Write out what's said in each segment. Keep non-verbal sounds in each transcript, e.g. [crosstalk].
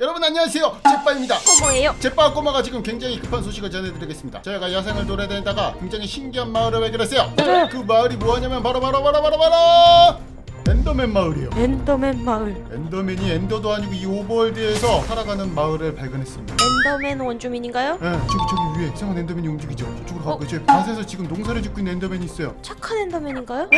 여러분 안녕하세요. 제빠입니다. 뭐예요? 제빠와 꼬마가 지금 굉장히 급한 소식을 전해드리겠습니다. 저희가 야생을 돌아다니다가 굉장히 신기한 마을을 발견했어요? 네. 그 마을이 뭐하냐면 바로 바로 바로 바로 바로 엔더맨 마을이에요 엔더맨 마을. 엔더맨이 엔더도 아니고 이 오버월드에서 살아가는 마을을 발견했습니다 엔더맨 원주민인가요? 예, 저기 저기 위에 이상한 엔더맨이 움직이죠 저쪽으로 어? 가고요 저기 밭에서 지금 농사를 짓고 있는 엔더맨이 있어요 착한 엔더맨인가요?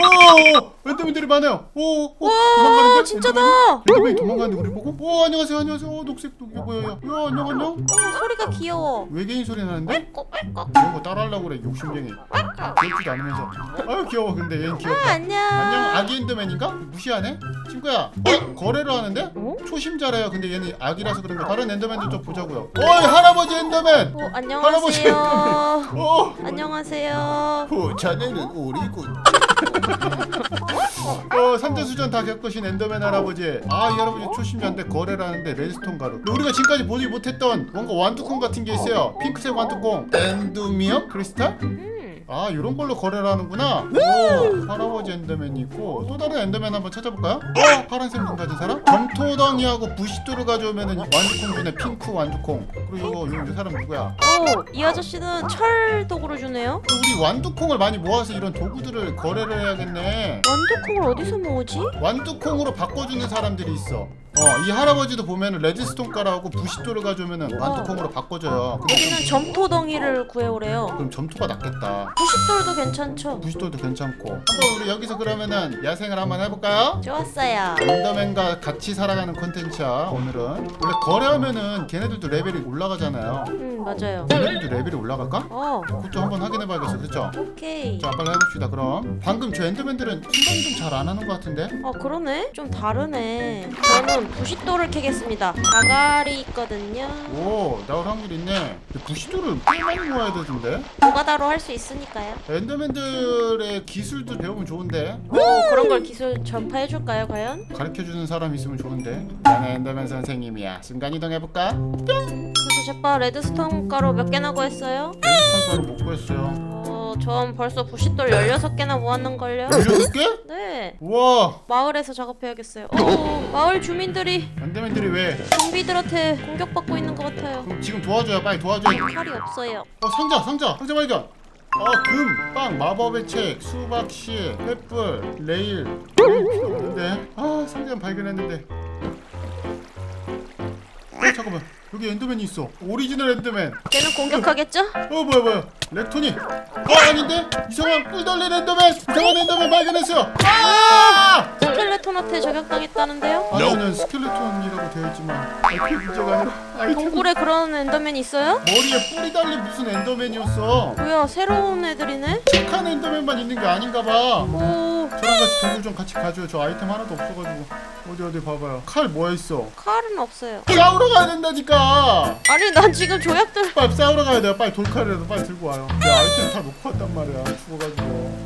오 엔더맨들이 많아요 오오 와, 도망가는데 진짜다. 엔더맨이? 엔더맨이 도망가는데 우리 보고 오 안녕하세요 안녕하세요 오 녹색 녹이 뭐예요 야 안녕 안녕 어, 소리가 귀여워. 외계인 소리 나는데. 이런 거 따라하려고 그래 욕심쟁이 귀엽지도 않으면서 아유 귀여워 근데 얘는 아, 귀엽다 안녕. 안녕 아기 엔더맨인가? 무시하네? 친구야 어? 거래를 하는데? 어? 초심자래요 근데 얘는 아기라서 그런 거 다른 엔더맨도 좀 보자고요 어이 할아버지 엔더맨 어, 할아버지 안녕하세요. 어 [laughs] 안녕하세요. 어, 자네는 오리군. [laughs] 어, 산전수전 다 겪으신 엔더맨 할아버지. 아, 이 할아버지 초심자인데 거래를 하는데 레드스톤 가루. 근데 우리가 지금까지 보지 못했던 뭔가 완두콩 같은 게 있어요. 핑크색 완두콩. 엔두미엄 크리스탈? 음. 아, 이런 걸로 거래를 하는구나. 오, 할아버지 엔더맨이 있고 또 다른 엔더맨 한번 찾아볼까요? 어, 파란색 눈 가진 사람? 점토덩이하고 부시도를 가져오면은 완두콩 주네. 핑크 완두콩. 그리고 이거 이 사람 누구야? 오, 이 아저씨는 철 도구를 주네요. 우리 완두콩을 많이 모아서 이런 도구들을 거래를 해야겠네. 완두콩을 어디서 모으지? 완두콩으로 바꿔주는 사람들이 있어. 어, 이 할아버지도 보면은 레드스톤 가라고 부시도를 가져오면은 완두콩으로 바꿔줘요. 근데 좀- 여기는 점토덩이를 구해오래요. 그럼 점토가 낫겠다. 부싯돌도 괜찮죠? 부시도도 괜찮고. 한번 우리 여기서 그러면은 야생을 한번 해볼까요? 좋았어요. 엔더맨과 같이 살아가는 콘텐츠야 오늘은. 원래 거래하면은 걔네들도 레벨이 올라가잖아요. 음, 맞아요. 걔네들도 레벨이 올라갈까? 어, 그것도 한번 확인해봐야겠어, 그렇죠? 오케이. 자, 빨리 해봅시다. 그럼 방금 저 엔더맨들은 생각이 좀잘 안 하는 것 같은데? 어 그러네 좀 다르네 저는 부싯돌을 캐겠습니다 자갈이 있거든요 오, 나올 확률 있네. 근데 부시도를 꽤 많이 모아야 되던데? 노가다로 할 수 있으니까요 엔더맨들의 기술도 배우면 좋은데? 오 그런 걸 기술 전파해줄까요 과연? 가르쳐주는 사람 있으면 좋은데? 나는 엔더맨 선생님이야. 순간이동 해볼까? 그래서 제빠 레드스톤 가루 몇 개나 구했어요? 레드스톤 가루 못 구했어요. 어, 전 벌써 부싯돌 16개나 모았는걸요 16개? 네 우와! 마을에서 작업해야겠어요 오 마을 주민들이 엔더맨들이 왜? 좀비들한테 공격받고 있는 것 같아요 그럼 지금 도와줘요. 빨리 도와줘요. 칼이 없어요 어, 상자, 상자, 상자 발견! 아, 금, 빵, 마법의 책, 수박 씨, 횃불, 레일. 없는데? 아, 상자 발견했는데. 어, 잠깐만. 여기 엔더맨이 있어. 오리지널 엔더맨. 걔는 공격하겠죠? 어 뭐야 뭐야 렉톤이 어 아닌데? 이상한 뿔 달린 엔더맨 이상한 엔더맨 발견했어요. 아! 스켈레톤한테 저격당했다는데요? 아저는 스켈레톤이라고 되어 있지만 아이템 문제가 아니라 아이템 동굴에 그런 엔더맨 있어요? 머리에 뿔이 달린 무슨 엔더맨이었어? 뭐야 새로운 애들이네? 착한 엔더맨만 있는 게 아닌가 봐. 오 저랑 같이 동굴 좀 같이 가줘요. 저 아이템 하나도 없어가지고. 어디 어디 봐봐요. 칼 뭐야 있어? 칼은 없어요. 싸우러 가야 된다니까! 아니 난 지금 조약들 빨리 싸우러 가야 돼요. 빨리 돌칼이라도 빨리 들고 와요. 내 아이템 다 놓고 왔단 말이야. 죽어가지고.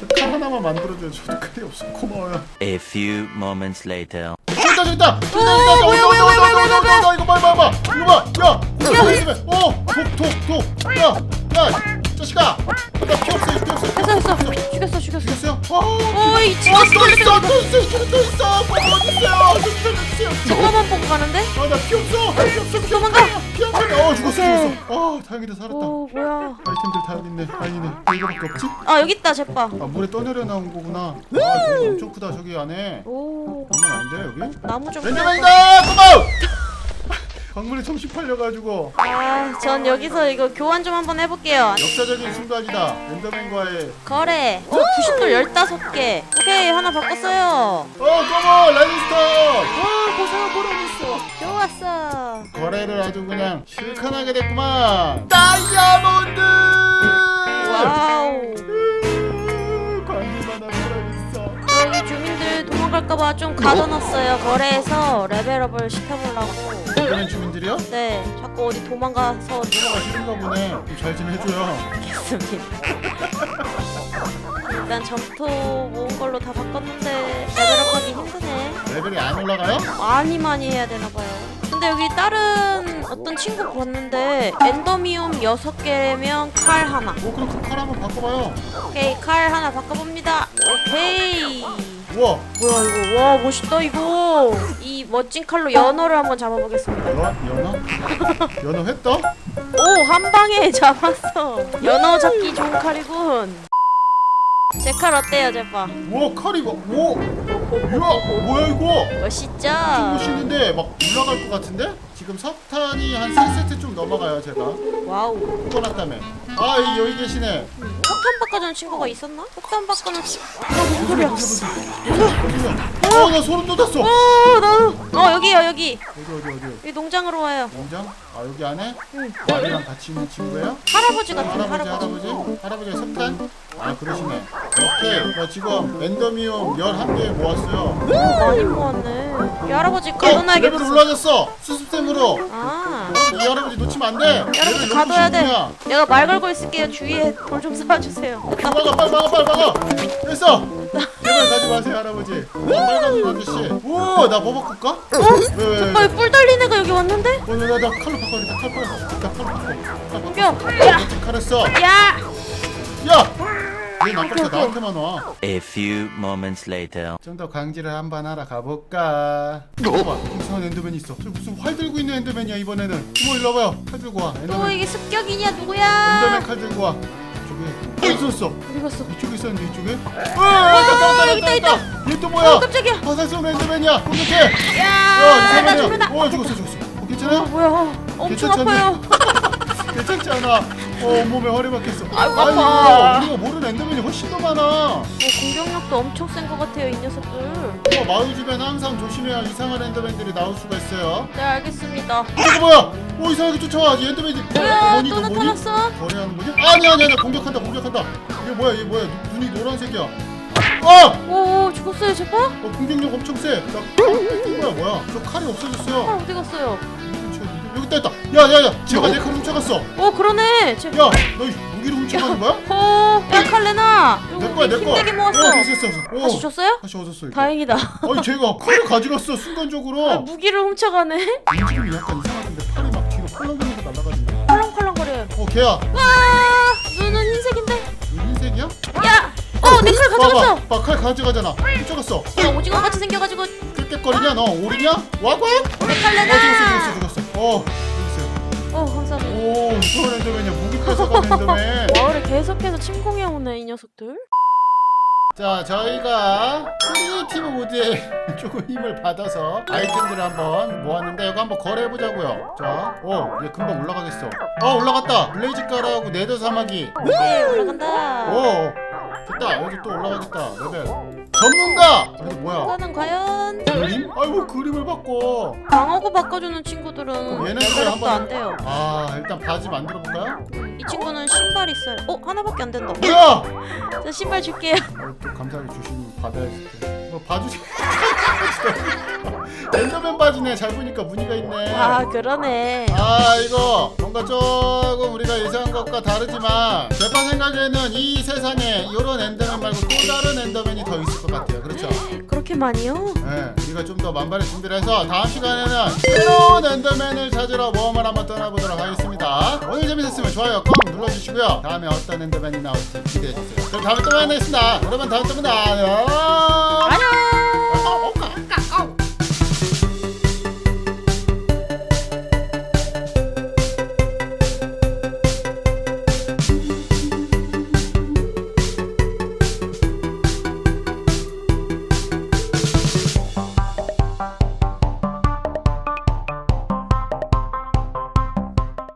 저 칼 하나만 만들어줘요. 저도 칼이 없어 고마워요. A few moments later. 저기다! 저기다! 저기다 어, 뭐야, 뭐야, 뭐야, 뭐야, 뭐야, 뭐야. 나 이거 봐봐 봐봐. 이거 봐야! 어독독 독 야 자식아 나 피 없어 피 없어. 했어 했어. 죽였어 죽였어. 죽였어요? 어이 아, 진짜 또 있어 또 있어 또 있어. 뭐 어디 있어요? 좀 살려주세요. 잠깐만 보고 가는데? 아 나 피 없어. 피 없어 도망가. 피안 나. 어 죽었어 죽었어. 아 다행이다 살았다. 오 뭐야. 아이템들 다 여기 있네 다행이네 이거밖에 없지? 아 여기 있다 제빠 아 물에 떠내려 나온 거구나. 아 저기 엄청 크다 저기 안에. 오. 장난 아닌데 여기? 나무 좀 렌즈맨이다 고마워 광물에 정신 팔려가지고. 아 전 여기서 이거 교환 좀 한번 해볼게요. 역사적인 순간이다 엔더맨과의. 거래. 오! 부싯돌 15개. 오케이 하나 바꿨어요. 어 고마워 라이스터 아 고생한 보람 있어. 좋았어. 거래를 아주 그냥 실컷하게 됐구만. 다이아몬드! 와우 도망갈까봐 좀 가둬놨어요. 거래해서 레벨업을 시켜보려고. 엔더맨 주민들이요? 네. 자꾸 어디 도망가서 누나가 싫은가 보네. 좀 잘 좀 해줘요. 모르겠습니다. 일단 점토 모은 걸로 다 바꿨는데 레벨업하기 힘드네. 레벨이 안 올라가요? 많이 많이 해야 되나 봐요. 근데 여기 다른 어떤 친구 봤는데 엔더미움 6개면 칼 하나. 뭐 그럼 그칼 한번 바꿔봐요. 오케이 칼 하나 바꿔봅니다. 오케이 우와. 뭐야 이거? 와 멋있다 이거. 이 멋진 칼로 연어를 한번 잡아보겠습니다. 연, 연어? 연어 했다? 오 한 방에 [laughs] 잡았어. 연어 잡기 좋은 칼이군. 제 칼 어때요 제빠? 우와 칼이 막 오! 이야 뭐야 이거? 멋있죠? 좀 멋있는데 막 올라갈 것 같은데? 지금 석탄이 한 3세트 좀 넘어가요 제가. 와우. 묶어놨다며 아 이- 여기 계시네 폭탄 바꿔주는 친구가 있었나? 폭탄 바꿔는 친- 어 무슨 소리야 어나 소름 돋았어 어 나도 어 여기요 여기 어디 어디 어디 여기 농장으로 와요 농장? 아 여기 안에? 응. 말이랑 같이 있는 친구예요? 할아버지 같은 할아버지 할아버지? 할아버지 석탄? 아 그러시네. 오케이. 나 지금 엔더미움 11개 모았어요. 오 많이 모았네. 이 할아버지 어! 가둬놔야겠어. 레벨 올라졌어. 수습생으로. 아. 이 할아버지 놓치면 안돼. 할아버지 가둬야 돼. 내가 말 걸고 있을게요. 주위에 돌 좀 쏴주세요. 막아 빨리 막아 빨리 막아. 됐어. [laughs] 제발 가지 마세요 할아버지. 어, 빨간 눈 아저씨 오나 버벅할까? 왜 왜? 아, 뿔 달린 애가 여기 왔는데? 어, 나, 칼로 바꿔야겠다 칼 빨리 나 칼로 바꿔. 칼 바꿔! 야! 칼을 써 야! 야! 얘 나쁘다 나한테만 와. A few moments later. 좀더 광질을 한번 하러 가볼까? 봐봐, 이상한 엔더맨이 있어. 저 무슨 활 들고 있는 엔더맨이야 이번에는. 이모 일로 와봐요. 칼 들고 와. 또 엔더맨. 이게 습격이냐 엔더맨 누구야? 칼 들고 와. 이쪽에 어디 있었어? 어디 갔어? 이쪽에 있었는데 이쪽에? 아, 있다, 있다. 얘 또 뭐야? 어 깜짝이야! 화살 쏘는 엔더맨이야. 공격해. 야! 야, 나 이상하냐? 죽는다! 어, 죽었어, 죽었어. 어, 어 괜찮아? 뭐야 엄청 괜찮지. 아파요 [laughs] 괜찮지 않아? 어, 몸에 허리 박혔어. 아이고, 아파. 우리가 모르는 엔더맨이 훨씬 더 많아. 어, 공격력도 엄청 센 것 같아요 이 녀석들 어, 마을 주변 항상 조심해야 이상한 엔더맨들이 나올 수가 있어요. 네 알겠습니다 이거 뭐야? 오 이상하게 쫓아와. 이 엔더맨이 뭐야 뭐니, 또 너 뭐니? 나타났어? 거래하는 거지? 아니 아니 아니 공격한다 공격한다. 이게 뭐야? 이게 뭐야? 눈- 눈이 노란색이야. 어! 오 죽었어요 제빠? 어 공격력 엄청 세. 나뛴 거야 뭐야? 저 칼이 없어졌어요. 칼 어디 갔어요? 있다 있다. 야야야, 제가 내 칼 훔쳐갔어. 야, 어 그러네 제... 너 무기를 훔쳐가는 거야? 어, 야 칼레나 내 거야 내 거야. 힘들게 모았어 어, 됐어 됐어. 어. 다시 줬어요? 다시 얻었어. 이거. 다행이다 아니 제가 칼을 가져갔어 아, 순간적으로. 무기를 훔쳐가네 움직임이 약간 이상하던데 팔이 막 뒤로 펄렁거리면서 날아가는데. 펄렁펄렁거려요 어 걔야. 와 눈은 흰색인데 눈 흰색이야? 야! 어 내 칼 가져갔어 봐봐, 봐, 칼 가져가잖아. 훔쳐갔어. 야 오징어 같이 생겨가지고 낄낄거리냐 너 오리냐? 와과? 어내 죽었어 칼레나 죽었어 죽었어. 어 있어요. 어 감사합니다 오 무서운 엔더맨이야 무기 뺏어가는 엔더맨. [laughs] 마을에 계속해서 침공해 오네 이 녀석들 자 저희가 크리에이티브 모드에 [laughs] 조금 힘을 받아서 아이템들을 한번 모았는데 이거 한번 거래해보자고요. 자, 오 얘 금방 올라가겠어. 어 올라갔다. 블레이즈 가라하고 네더 사마귀. 네 올라간다 오 됐다 여기 또 올라가겠다 레벨 전문가! 이거 뭐야? 이거는 과연? 그림? 아이고 그림을 바꿔. 방어구 바꿔주는 친구들은 레벨업도 그래, 한번 안 돼요. 아 일단 바지 만들어 볼까요? 이 친구는 신발 있어요. 어 하나밖에 안 된다. 뭐야? 자 신발 줄게요. 어, 또 감사하게 주시면 받아야지 뭐 봐주세요 엔더맨 바지네 잘 보니까 무늬가 있네 아 그러네 아 이거 뭔가 조금 우리가 예상한 것과 다르지만 제파 생각에는 이 세상에 이런 엔더맨 말고 또 다른 엔더맨이 더 있을 것 같아요 그렇죠? 그렇게 많이요? 네, 우리가 좀 더 만반의 준비를 해서 다음 시간에는 새로운 엔더맨을 찾으러 모험을 한번 떠나보도록 하겠습니다. 오늘 재밌었으면 좋아요 꼭 눌러주시고요. 다음에 어떤 엔더맨이 나올지 기대해주세요. 그럼 다음에 또 만나겠습니다. 여러분 다음에 또 만나요. 안녕